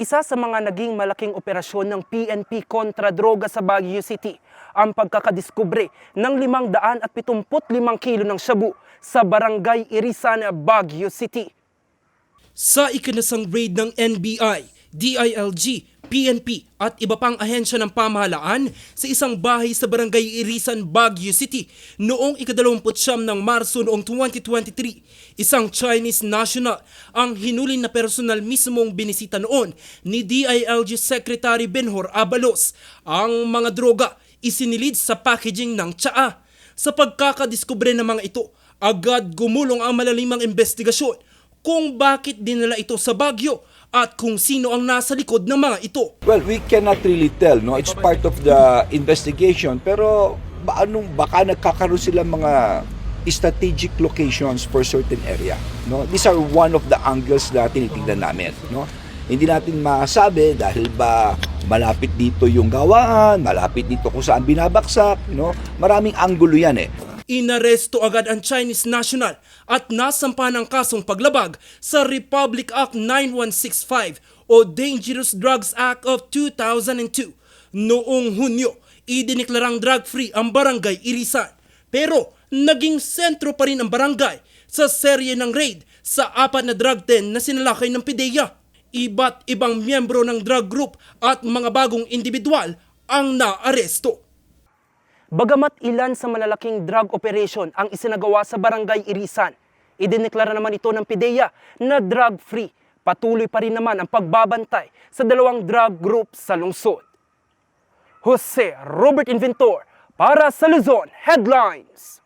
Isa sa mga naging malaking operasyon ng PNP kontra droga sa Baguio City ang pagkakadiskubre ng 575 kilo ng shabu sa barangay Irisan, Baguio City. Sa ikinasang raid ng NBI, DILG, PNP at iba pang ahensya ng pamahalaan sa isang bahay sa barangay Irisan, Baguio City noong ikadalawamputsyam ng Marso noong 2023. Isang Chinese national ang hinuli na personal mismong binisita noon ni DILG Secretary Benhor Abalos. Ang mga droga isinilid sa packaging ng tsaa. Sa pagkakadiskubre ng mga ito, agad gumulong ang malalimang investigasyon kung bakit dinala ito sa Baguio at kung sino ang nasa likod ng mga ito. Well, we cannot really tell, no? It's part of the investigation. Pero ba, anong, baka nagkakaroon sila mga strategic locations for certain area, no? These are one of the angles na tinitingnan namin, no? Hindi natin masabi dahil ba malapit dito yung gawaan, malapit dito kung saan binabaksak, no? Maraming anggulo yan eh. Inaresto agad ang Chinese national at nasampahan ng kasong paglabag sa Republic Act 9165 o Dangerous Drugs Act of 2002. Noong Hunyo, idiniklarang drug-free ang barangay Irisan. Pero naging sentro pa rin ang barangay sa serye ng raid sa apat na drug den na sinalakay ng PIDEA. Iba't ibang miyembro ng drug group at mga bagong individual ang naaresto. Bagamat ilan sa malalaking drug operation ang isinagawa sa barangay Irisan, idineklara naman ito ng PIDEA na drug-free. Patuloy pa rin naman ang pagbabantay sa dalawang drug group sa lungsod. Jose Robert Inventor para sa Luzon Headlines.